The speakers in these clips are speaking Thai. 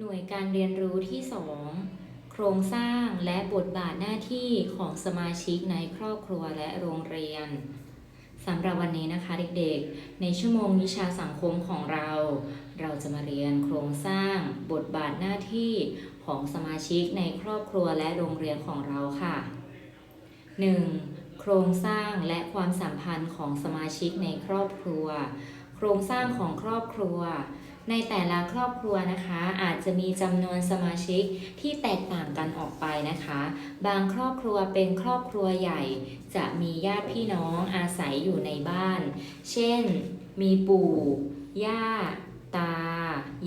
หน่วยการเรียนรู้ที่ 2 โครงสร้างและบทบาทหน้าที่ของสมาชิกในครอบครัวและโรงเรียนสำหรับวันนี้นะคะเด็กๆ ในชั่วโมงวิชาสังคมของเรา เราจะมาเรียนโครงสร้างบทบาทหน้าที่ของสมาชิกในครอบครัวและโรงเรียนของเราค่ะ 1. โครงสร้างและความสัมพันธ์ของสมาชิกในครอบครัว โครงสร้างของครอบครัว ในแต่ละครอบครัวนะคะ อาจจะมีจำนวนสมาชิกที่แตกต่างกันออกไปนะคะ บางครอบครัวเป็นครอบครัวใหญ่ จะมีญาติพี่น้องอาศัยอยู่ในบ้าน เช่น มีปู่ ย่า ตา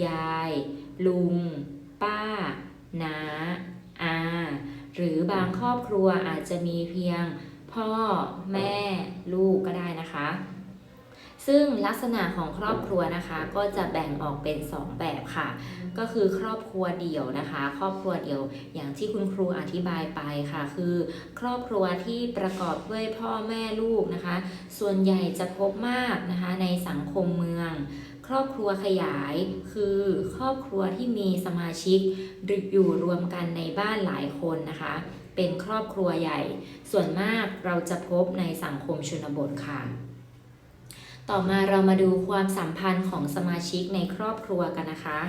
ยาย ลุง ป้า น้า อา หรือบางครอบครัวอาจจะมีเพียงพ่อ แม่ ลูกก็ได้นะคะ ซึ่งลักษณะของครอบครัวนะคะก็จะแบ่งออกเป็น 2 แบบค่ะ ก็คือครอบครัวเดี่ยวนะคะ ครอบครัวเดี่ยวอย่างที่คุณครูอธิบายไปค่ะ คือครอบครัวที่ประกอบด้วยพ่อแม่ลูกนะคะ ส่วนใหญ่จะพบมากนะคะในสังคมเมือง ครอบครัวขยายคือครอบครัวที่มีสมาชิกอยู่รวมกันในบ้านหลายคนนะคะ เป็นครอบครัวใหญ่ ส่วนมากเราจะพบในสังคมชนบทค่ะ ต่อมาเรามาดูความสัมพันธ์ของสมาชิกในครอบครัวกันนะคะ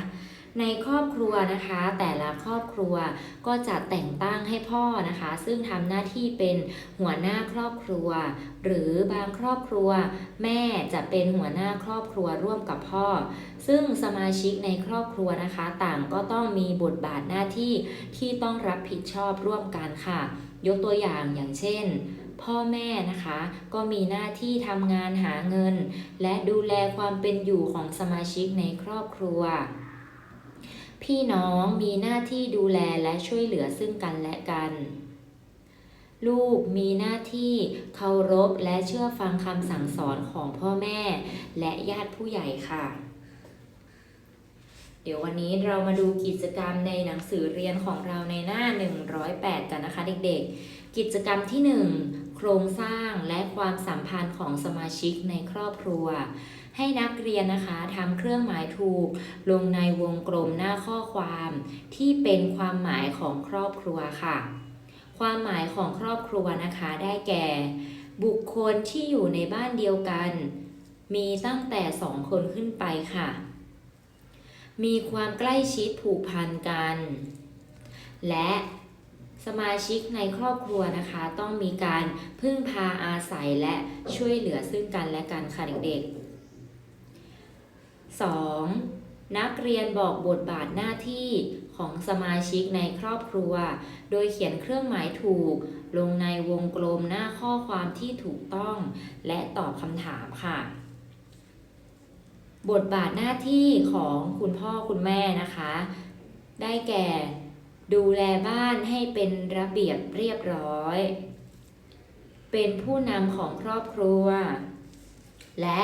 ในครอบครัวนะคะ แต่ละครอบครัวก็จะแต่งตั้งให้พ่อนะคะ ซึ่งทำหน้าที่เป็นหัวหน้าครอบครัว หรือบางครอบครัว แม่จะเป็นหัวหน้าครอบครัวร่วมกับพ่อ ซึ่งสมาชิกในครอบครัวนะคะ ต่างก็ต้องมีบทบาทหน้าที่ที่ต้องรับผิดชอบร่วมกันค่ะ ยกตัวอย่างอย่างเช่น พ่อแม่นะคะ ก็มีหน้าที่ทำงานหาเงิน และดูแลความเป็นอยู่ของสมาชิกในครอบครัว พี่น้องมีหน้าที่ดูแลและช่วยเหลือซึ่งกันและกันลูกมีหน้าที่เคารพและเชื่อฟังคำสั่งสอนของพ่อแม่ และญาติผู้ใหญ่ค่ะ เดี๋ยววันนี้เรามาดูกิจกรรมในหนังสือเรียนของเราในหน้า 108 กันนะคะเด็กๆ กิจกรรมที่ 1 โครงสร้างและความสัมพันธ์ของสมาชิกในครอบครัว ให้นักเรียนนะคะทำเครื่องหมายถูก ลงในวงกลมหน้าข้อความ ที่เป็นความหมายของครอบครัวค่ะ ความหมายของครอบครัวนะคะได้แก่ บุคคลที่อยู่ในบ้านเดียวกัน มีตั้งแต่สองคนขึ้นไปค่ะ มีความใกล้ชิดผูกพันกัน และ สมาชิกในครอบครัวนะคะ ต้องมีการพึ่งพาอาศัยและช่วยเหลือซึ่งกันและกันค่ะเด็กๆ 2. นักเรียนบอกบทบาทหน้าที่ของสมาชิกในครอบครัว โดยเขียนเครื่องหมายถูก ลงในวงกลมหน้าข้อความที่ถูกต้อง และตอบคำถามค่ะ บทบาทหน้าที่ของคุณพ่อคุณแม่นะคะ ได้แก่ ดูแลบ้านให้เป็นระเบียบเรียบร้อย เป็นผู้นำของครอบครัว และ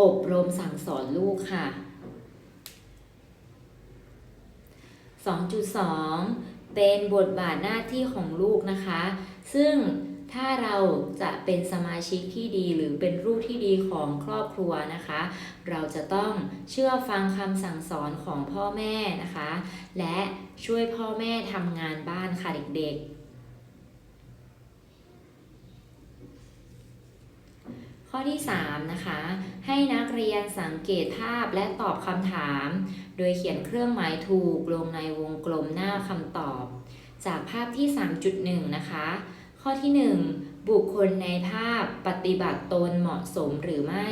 อบรมสั่งสอนลูกค่ะ 2.2 เป็นบทบาทหน้าที่ของลูกนะคะ ซึ่ง ถ้าเราจะเป็นสมาชิกที่ดีหรือเป็นลูกที่ดีของครอบครัวนะคะ เราจะต้องเชื่อฟังคำสั่งสอนของพ่อแม่นะคะ และช่วยพ่อแม่ทำงานบ้านค่ะเด็กๆ ข้อที่ 3 นะคะ ให้นักเรียนสังเกตภาพและตอบคำถาม โดยเขียนเครื่องหมายถูกลงในวงกลมหน้าคำตอบ จากภาพที่ 3.1 นะคะ ข้อที่ 1 บุคคลในภาพปฏิบัติตนเหมาะสมหรือไม่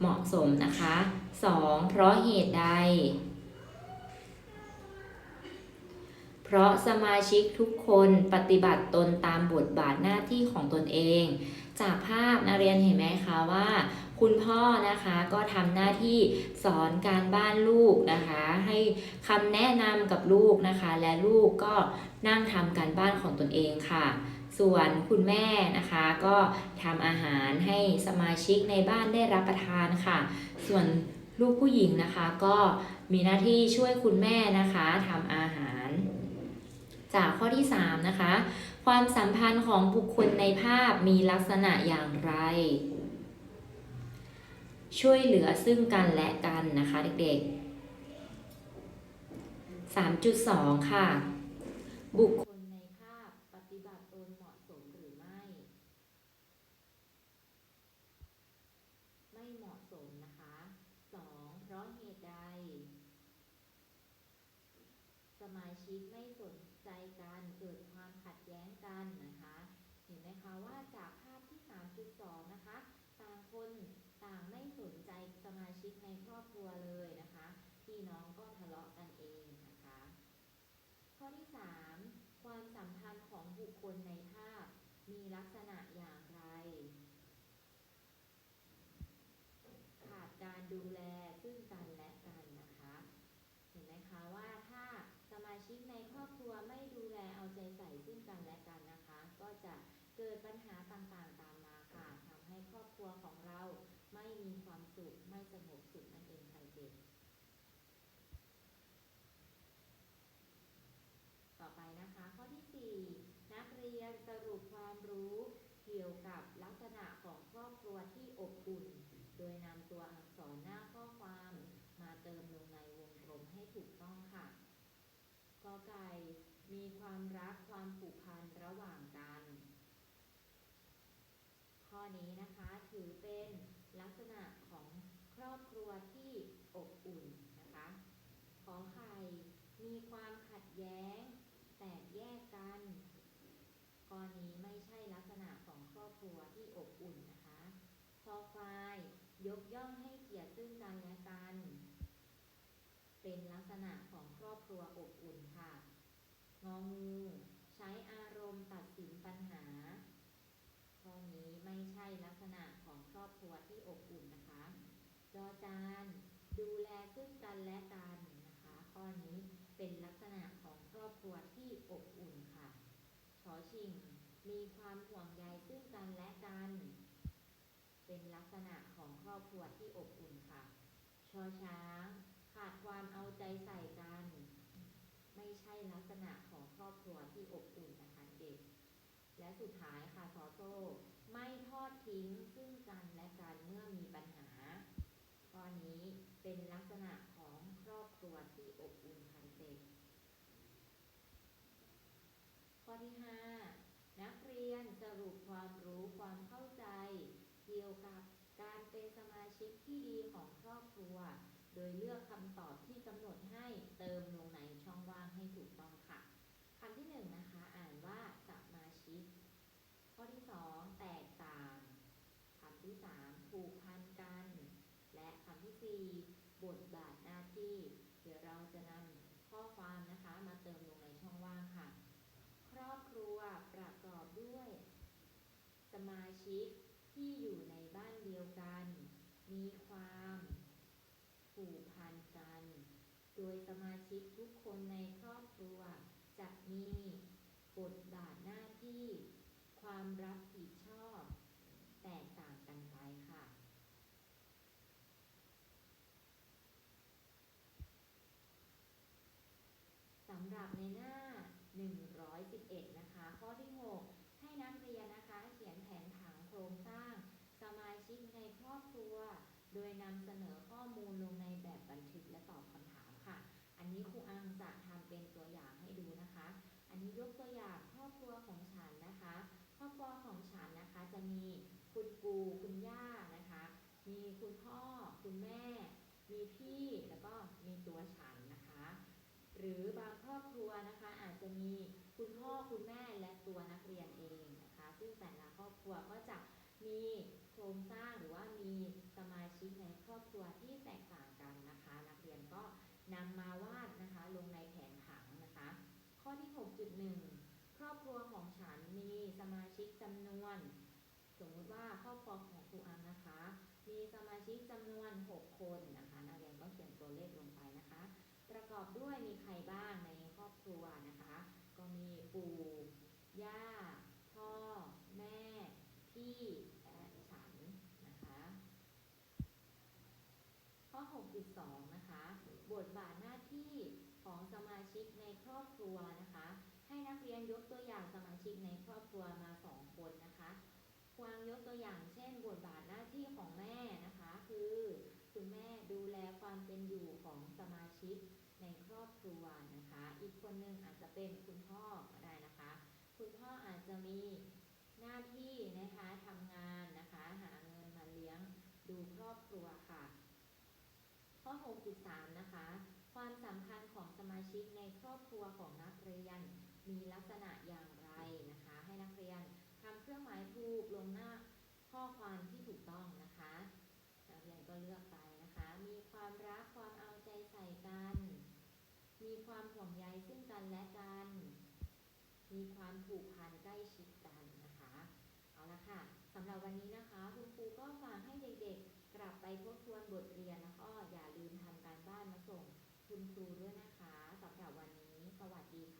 เหมาะสมนะคะ 2. เพราะเหตุใด เพราะสมาชิกทุกคนปฏิบัติตนตามบทบาทหน้าที่ของตนเอง จากภาพนักเรียนเห็นไหมคะว่า คุณพ่อนะคะก็ทำหน้าที่สอนการบ้านลูกนะคะ ให้คำแนะนำกับลูกนะคะ และลูกก็นั่งทำการบ้านของตนเองค่ะ ส่วนคุณแม่นะคะก็ทำอาหารให้สมาชิกในบ้านได้รับประทานค่ะ ส่วนลูกผู้หญิงนะคะก็มีหน้าที่ช่วยคุณแม่นะคะทำอาหาร จากข้อที่ 3 นะคะ ความสัมพันธ์ของบุคคลในภาพมีลักษณะอย่างไร ช่วยเหลือซึ่งกันและกันนะคะเด็กๆ 3.2 ค่ะ บุคคลในภาพปฏิบัติตนเหมาะสมหรือไม่ ไม่เหมาะสมนะคะ 2. เพราะเหตุใด สมาชิกไม่สนใจกันเกิดความขัดแย้งกันนะคะ เห็นไหมคะว่าจากภาพที่ 3.2 นะคะ ต่างคนต่างไม่สนใจสมา ชิกในครอบครัวเลยนะคะพี่น้องก็ทะเลาะกันเองนะคะ ข้อที่ 3 ความสัมพันธ์ของบุคคลในภาพมีลักษณะอย่างไร ขาดการดูแลซึ่งกันและกันนะคะ เห็นไหมคะว่าถ้าสมาชิกในครอบครัวไม่ดูแลเอาใจใส่ซึ่งกันและกันนะคะ ก็จะเกิดปัญหาต่างๆตามมาค่ะทำให้ครอบครัวของเรา ม่มีความสุขไม่สงบสุขนั่นเองค่ะเด็กต่อไปนะคะ ข้อที่ 4 นักเรียนสรุปความรู้เกี่ยวกับลักษณะของครอบครัวที่อบอุ่น โดยนำตัวอักษรหน้าข้อความมาเติมลงในวงกลมให้ถูกต้องค่ะกอไก่ มีความรักความผูกพันระหว่างกัน ข้อนี้นะคะถือเป็น ลักษณะของครอบครัวที่อบอุ่นนะคะ ขอไข่มีความขัดแย้ง แตกแยกกันข้อนี้ไม่ใช่ลักษณะของครอบครัวที่อบอุ่นนะคะคอควายยกย่องให้เกียรติซึ่งกันและกัน เป็นลักษณะของครอบครัวอบอุ่นค่ะ งองูใช้อารมณ์ตัดสินปัญหาข้อนี้ไม่ใช่ลักษณะ ครอบครัวที่อบอุ่นนะคะ จอจานดูแลซึ่งกันและกันนะคะ ข้อนี้เป็นลักษณะของครอบครัวที่อบอุ่นค่ะชอชิง มีความห่วงใยซึ่งกันและกัน เป็นลักษณะของครอบครัวที่อบอุ่นค่ะ ชอช้าง ขาดความเอาใจใส่กัน ไม่ใช่ลักษณะของครอบครัวที่อบอุ่นนะคะเด็ก และสุดท้ายค่ะซอโซ ไม่ทอดทิ้งซึ่งกันและกันเมื่อมีปัญหาตอนนี้เป็นลักษณะของครอบครัวที่อบอุ่นพันเต็มข้อที่ 5 นักเรียนสรุปความรู้ความเข้าใจ เกี่ยวกับการเป็นสมาชิกที่ดีของครอบครัว โดยเลือกคำตอบที่กำหนดให้เติมลงในช่องว่างให้ถูกต้องค่ะคำที่ 1 นะคะ อ่านว่าสมาชิก ข้อที่ 2ำที่สามผูกพันกัน และคำที่สี่บทบาทหน้าที่ เดี๋ยวเราจะนำข้อความนะคะมาเติมลงในช่องว่างค่ะ ครอบครัวประกอบด้วย สมาชิกที่อยู่ในบ้านเดียวกัน มีความผูกพันกัน โดยสมาชิกทุกคนในครอบครัวจะมีบทบาทหน้าที่ ความรับผิดชอบ แตกต่างกันไปค่ะ สำหรับ ในหน้า 111 นะคะ ข้อที่ 6 ให้นักเรียนนะคะ เขียนแผนผังโครงสร้าง สมาชิกในครอบครัว โดยนำเสนอข้อมูลลงในแบบบันทึกและตอบคำถามค่ะ อันนี้ครูอังจะทำเป็นตัวอย่างให้ดูนะคะ อันนี้ยกตัวอย่างครอบครัวของฉันนะคะ ครอบครัวของฉันนะคะจะมีคุณปู่คุณย่านะคะ มีคุณพ่อ คุณแม่ มีพี่แล้วก็มีตัวฉันนะคะ หรือบางครอบครัวนะคะอาจจะมีคุณพ่อคุณแม่และตัวนักเรียนเองนะคะ ซึ่งแต่ละครอบครัวก็จะมีโครงสร้างหรือว่ามีสมาชิกในครอบครัวที่แตกต่างกันนะคะ นักเรียนก็นำมาวาดนะคะลงในแผนผังนะคะ ข้อที่ 6.1 ครอบครัวของฉันมีสมาชิกจำนวน สมมุติว่าครอบครัวของครูอังนะคะ มีสมาชิกจำนวน 6 คนนะคะ อบด้วยมีใครบ้างในครอบครัวนะคะ ก็มีปู่ย่า พ่อ แม่ พี่และฉันนะคะ ข้อ 6.2 นะคะ บทบาทหน้าที่ของสมาชิกในครอบครัวนะคะ ให้นักเรียนยกตัวอย่างสมาชิกในครอบครัวมา 2 คนนะคะ ควางยกตัวอย่างเช่น บทบาทหน้าที่ของแม่นะคะ คือคุณแม่ดูแลความเป็นอยู่ของสมาชิกใน ครัวนะคะ อีกคนหนึ่งอาจจะเป็นคุณพ่อก็ได้นะคะ คุณพ่ออาจจะมีหน้าที่นะคะทำงานนะคะ หาเงินมาเลี้ยงดูครอบครัวค่ะ ข้อ 6.3 นะคะ ความสำคัญของสมาชิกในครอบครัวของนักเรียน มีลักษณะอย่างไรนะคะ ให้นักเรียนทำเครื่องหมายถูกลงหน้าข้อความที่ถูกต้องนะคะนักเรียนก็เลือกไปนะคะ มีความรักความเอาใจใส่กัน มีความห่วงใยซึ่งกันและกัน มีความผูกพันใกล้ชิดกันนะคะ เอาละค่ะสำหรับวันนี้นะคะ คุณครูก็ฝากให้เด็กๆ กลับไปทบทวนบทเรียนแล้วก็อย่าลืมทำการบ้านมาส่งคุณครูด้วยนะคะสำหรับวันนี้ สวัสดีค่ะ